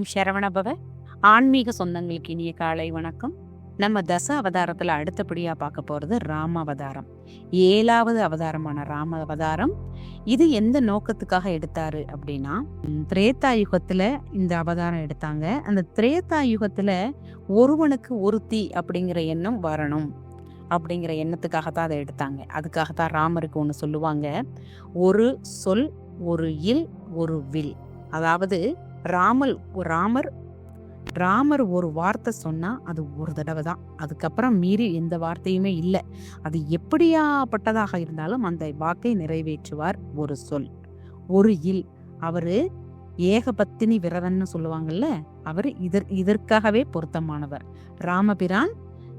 ஓம் சரவணபவ ஆன்மீக சொந்தங்களுக்கு இனிய காலை வணக்கம். நம்ம தச அவதாரத்தில் அடுத்தபடியாக பார்க்க போகிறது ராம அவதாரம். ஏழாவது அவதாரமான ராம அவதாரம். இது எந்த நோக்கத்துக்காக எடுத்தாரு அப்படின்னா ம், திரேதா இந்த அவதாரம் எடுத்தாங்க. அந்த திரேதா யுகத்தில் ஒருவனுக்கு ஒருத்தி அப்படிங்கிற எண்ணம் வரணும் அப்படிங்கிற எண்ணத்துக்காக தான் அதை எடுத்தாங்க. அதுக்காக தான் ராமருக்கு ஒன்று சொல்லுவாங்க. ஒரு சொல் ஒரு இல் ஒரு வில். அதாவது ராமல் ராமர் ராமர் ஒரு வார்த்தை சொன்னால் அது ஒரு தடவை தான். அதுக்கப்புறம் மீறி எந்த வார்த்தையுமே இல்லை. அது எப்படியாப்பட்டதாக இருந்தாலும் அந்த வாக்கை நிறைவேற்றுவார் ஒரு சொல். ஒரு இல். அவர் ஏகபத்தினி விரதன்னு சொல்லுவாங்கல்ல அவர் இதற் இதற்காகவே பொருத்தமானவர். ராமபிரான்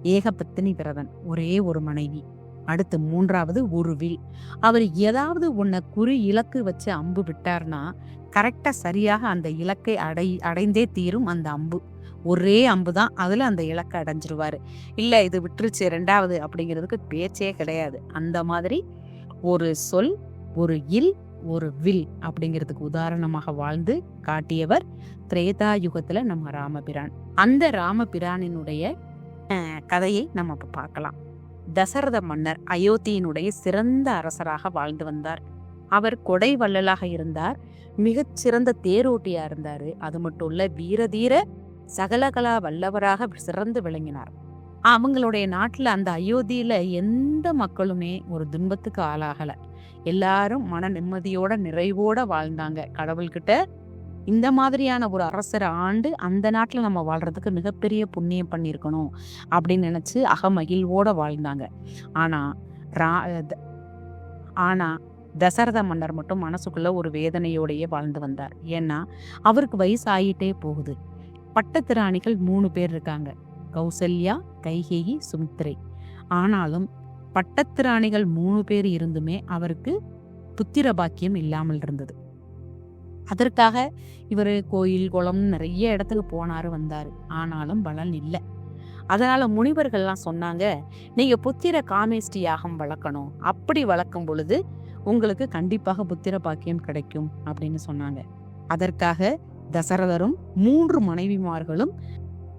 ஏகபத்தினி விரதன் ஒரே ஒரு மனைவி. அடுத்து மூன்றாவது ஒரு வில். அவர் ஏதாவது உன்னை குறி இலக்கு வச்சு அம்பு விட்டார்னா கரெக்டாக சரியாக அந்த இலக்கை அடை அடைந்தே தீரும் அந்த அம்பு. ஒரே அம்பு தான் அதில் அந்த இலக்கை அடைஞ்சிருவார். இல்லை இது விட்டுருச்சு ரெண்டாவது அப்படிங்கிறதுக்கு பேச்சே கிடையாது. அந்த மாதிரி ஒரு சொல் ஒரு இல் ஒரு வில் அப்படிங்கிறதுக்கு உதாரணமாக வாழ்ந்து காட்டியவர் திரேதா யுகத்தில் நம்ம ராமபிரான். அந்த ராமபிரானினுடைய கதையை நம்ம இப்போ பார்க்கலாம். தசரத மன்னர் அயோத்தியினுடைய சிறந்த அரசராக வாழ்ந்து வந்தார். அவர் கொடை வள்ளலாக இருந்தார். மிகச்சிறந்த தேரோட்டியா இருந்தாரு. அது மட்டும் இல்ல வீரதீர சகலகலா வல்லவராக சிறந்து விளங்கினார். அவங்களுடைய நாட்டில் அந்த அயோத்தியில எந்த மக்களுமே ஒரு துன்பத்துக்கு ஆளாகல. எல்லாரும் மன நிம்மதியோட நிறைவோட வாழ்ந்தாங்க. கடவுள்கிட்ட இந்த மாதிரியான ஒரு அரசரை ஆண்டு அந்த நாட்டில் நம்ம வாழ்றதுக்கு மிகப்பெரிய புண்ணியம் பண்ணியிருக்கணும் அப்படின்னு நினச்சி அகமகிழ்வோட வாழ்ந்தாங்க. ஆனா ரா ஆனா தசரத மன்னர் மட்டும் மனசுக்குள்ள ஒரு வேதனையோடையே வாழ்ந்து வந்தார். ஏன்னா அவருக்கு வயசாயிட்டே போகுது. பட்டத்திராணிகள் மூணு பேர் இருக்காங்க. கௌசல்யா கைகேயி சுமித்ரை. ஆனாலும் பட்டத்திராணிகள் மூணு பேர் இருந்துமே அவருக்கு புத்திர பாக்கியம் இல்லாமல் இருந்தது. அதற்காக இவர் கோயில் குளம் நிறைய இடத்துக்கு போனாரு வந்தார். ஆனாலும் பலன் இல்லை. அதனால முனிவர்கள்லாம் சொன்னாங்க நீங்க புத்திர காமேஷ்டி யாகம் வளர்க்கணும். அப்படி வளர்க்கும் பொழுது உங்களுக்கு கண்டிப்பாக புத்திர பாக்கியம் கிடைக்கும் அப்படின்னு சொன்னாங்க. அதற்காக தசரதரும் மூன்று மனைவிமார்களும்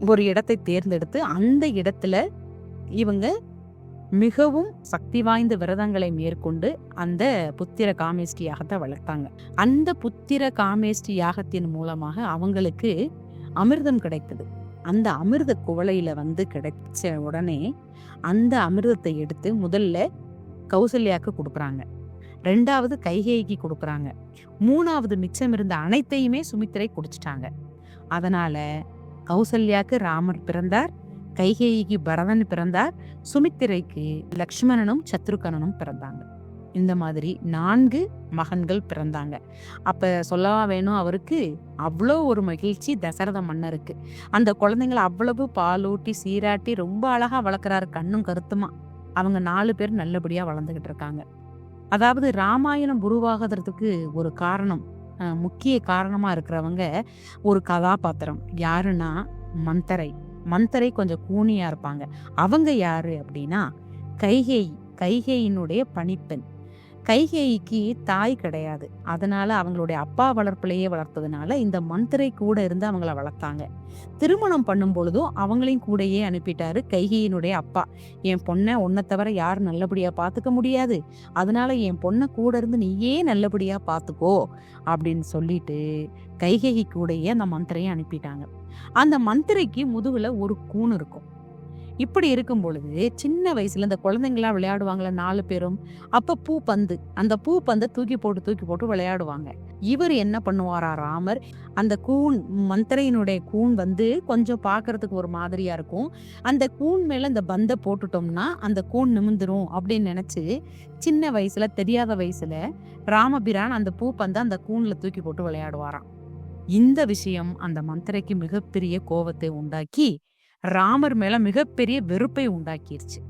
ஒரு இடத்தை தேர்ந்தெடுத்து அந்த இடத்துல இவங்க மிகவும் சக்தி வாய்ந்த விரதங்களை மேற்கொண்டு அந்த புத்திர காமேஷ்டி யாகத்தை வளர்த்தாங்க. அந்த புத்திர காமேஷ்டி யாகத்தின் மூலமாக அவங்களுக்கு அமிர்தம் கிடைத்தது. அந்த அமிர்த குவளையில வந்து கிடைச்ச உடனே அந்த அமிர்தத்தை எடுத்து முதல்ல கௌசல்யாக்கு கொடுக்குறாங்க. ரெண்டாவது கைகேயிக்கு கொடுக்குறாங்க. மூணாவது மிச்சம் இருந்த அனைத்தையுமே சுமித்திரை குடிச்சிட்டாங்க. அதனால கௌசல்யாக்கு ராமர் பிறந்தார் கைகேயிக்கு பரதன் பிறந்தார் சுமித்திரைக்கு லக்ஷ்மணனும் சத்ருகனனும் பிறந்தாங்க. இந்த மாதிரி நான்கு மகன்கள் பிறந்தாங்க. அப்ப சொல்லவா வேணும் அவருக்கு? அவ்வளோ ஒரு மகிழ்ச்சி தசரத மன்னருக்கு. அந்த குழந்தைங்களை அவ்வளவு பாலூட்டி சீராட்டி ரொம்ப அழகா வளர்க்குறாரு கண்ணும் கருத்துமா. அவங்க நாலு பேர் நல்லபடியா வளர்ந்துகிட்டு இருக்காங்க. அதாவது ராமாயணம் உருவாகிறதுக்கு ஒரு காரணம் முக்கிய காரணமாக இருக்கிறவங்க ஒரு கதாபாத்திரம். யாருன்னா மந்தரை. மந்தரை கொஞ்சம் கூனியாக இருப்பாங்க. அவங்க யாரு அப்படின்னா கைகேயி கைகேயினுடைய பணிப்பெண். கைகேயிக்கு தாய் கிடையாது. அதனால அவங்களுடைய அப்பா வளர்ப்பிலேயே வளர்த்ததுனால இந்த மந்திரை கூட இருந்து அவங்கள வளர்த்தாங்க. திருமணம் பண்ணும் பொழுதும் அவங்களையும் கூடயே அனுப்பிட்டாரு கைகையினுடைய அப்பா. என் பொண்ணை உன்னை தவிர யாரும் நல்லபடியா பாத்துக்க முடியாது. அதனால என் பொண்ணை கூட இருந்து நீயே நல்லபடியா பாத்துக்கோ அப்படின்னு சொல்லிட்டு கைகேகி கூடயே அந்த மந்திரையை அனுப்பிட்டாங்க. அந்த மந்திரைக்கு முதுகுல ஒரு கூன் இருக்கும். இப்படி இருக்கும் பொழுது சின்ன வயசுல இந்த குழந்தைங்களா விளையாடுவாங்களே நாலு பேரும் அப்ப பூ பந்து அந்த பூ பந்தை தூக்கி போட்டு தூக்கி போட்டு விளையாடுவாங்க. இவர் என்ன பண்ணுவாரா ராமர் அந்த கூன் மந்திரையினுடைய கூன் வந்து கொஞ்சம் பார்க்கறதுக்கு ஒரு மாதிரியா இருக்கும். அந்த கூன் மேல இந்த பந்தை போட்டுட்டோம்னா அந்த கூன் நிமிந்துரும் அப்படின்னு நினைச்சு சின்ன வயசுல தெரியாத வயசுல ராமபிரான் அந்த பூ பந்தை அந்த கூன்ல தூக்கி போட்டு விளையாடுவாராம். இந்த விஷயம் அந்த மந்திரைக்கு மிகப்பெரிய கோபத்தை உண்டாக்கி ராமர் மேல மிகப்பெரிய வெறுப்பை உண்டாக்கிருச்சு.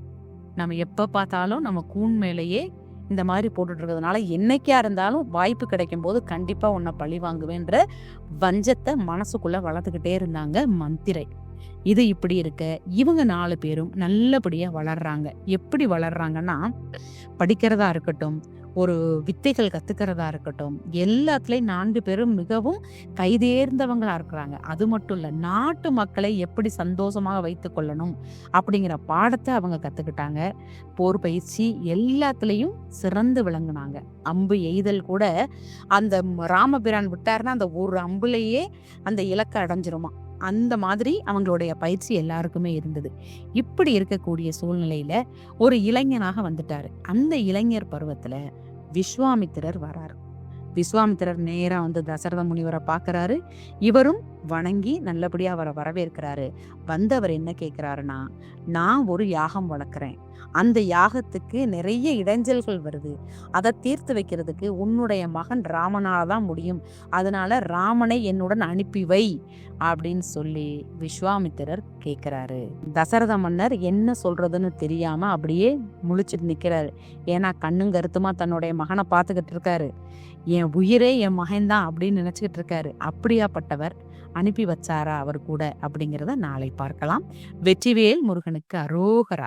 நம்ம எப்ப பார்த்தாலும் நம்ம கூன் மேலேயே இந்த மாதிரி போட்டுட்டு இருக்கிறதுனால என்னைக்கா இருந்தாலும் வாய்ப்பு கிடைக்கும் போது கண்டிப்பா உன்னை பழி வாங்குவேன்ற வஞ்சத்தை மனசுக்குள்ள வளர்த்துக்கிட்டே இருந்தாங்க மந்திரை. இது இப்படி இருக்க. இவங்க நாலு பேரும் நல்லபடியா வளர்றாங்க. எப்படி வளர்றாங்கன்னா படிக்கிறதா இருக்கட்டும் ஒரு வித்தைகள் கத்துக்கிறதா இருக்கட்டும் எல்லாத்துலேயும் நான்கு பேரும் மிகவும் கைதேர்ந்தவங்களா இருக்கிறாங்க. அது மட்டும் இல்லை நாட்டு மக்களை எப்படி சந்தோஷமாக வைத்து கொள்ளணும் அப்படிங்கிற பாடத்தை அவங்க கத்துக்கிட்டாங்க. போர் பயிற்சி எல்லாத்துலேயும் சிறந்து விளங்குனாங்க. அம்பு எய்தல் கூட அந்த ராமபிரான் விட்டாருன்னா அந்த ஒரு அம்புலேயே அந்த இலக்கை அடைஞ்சிருமா. அந்த மாதிரி அவங்களுடைய பயிற்சி எல்லாருக்குமே இருந்தது. இப்படி இருக்கக்கூடிய சூழ்நிலையில ஒரு இளைஞனாக வந்துட்டாரு. அந்த இளைஞர் பருவத்துல விஸ்வாமித்திரர் வராரு. விஸ்வாமித்திரர் நேராக வந்து தசரத முனிவரை பார்க்குறாரு இவரும் வணங்கி நல்லபடியாக அவரை வரவேற்கிறாரு. வந்தவர் என்ன கேட்குறாருன்னா நான் ஒரு யாகம் வளர்க்குறேன். அந்த யாகத்துக்கு நிறைய இடைஞ்சல்கள் வருது. அதை தீர்த்து வைக்கிறதுக்கு உன்னுடைய மகன் ராமனால தான் முடியும். அதனால ராமனை என்னுடன் அனுப்பி வை அப்படின்னு சொல்லி விஸ்வாமித்திரர் கேட்கிறாரு தசரத மன்னர் என்ன சொல்றதுன்னு தெரியாம அப்படியே முழிச்சிட்டு நிக்கிறாரு. ஏன்னா கண்ணும் கருத்துமா தன்னுடைய மகனை பார்த்துக்கிட்டு இருக்காரு. என் உயிரே என் மகன்தான் அப்படின்னு நினைச்சுக்கிட்டு இருக்காரு. அப்படியாப்பட்டவர் அனுப்பி வச்சாரா அவர் கூட அப்படிங்கிறத நாளை பார்க்கலாம். வெற்றிவேல் முருகனுக்கு அரோகரா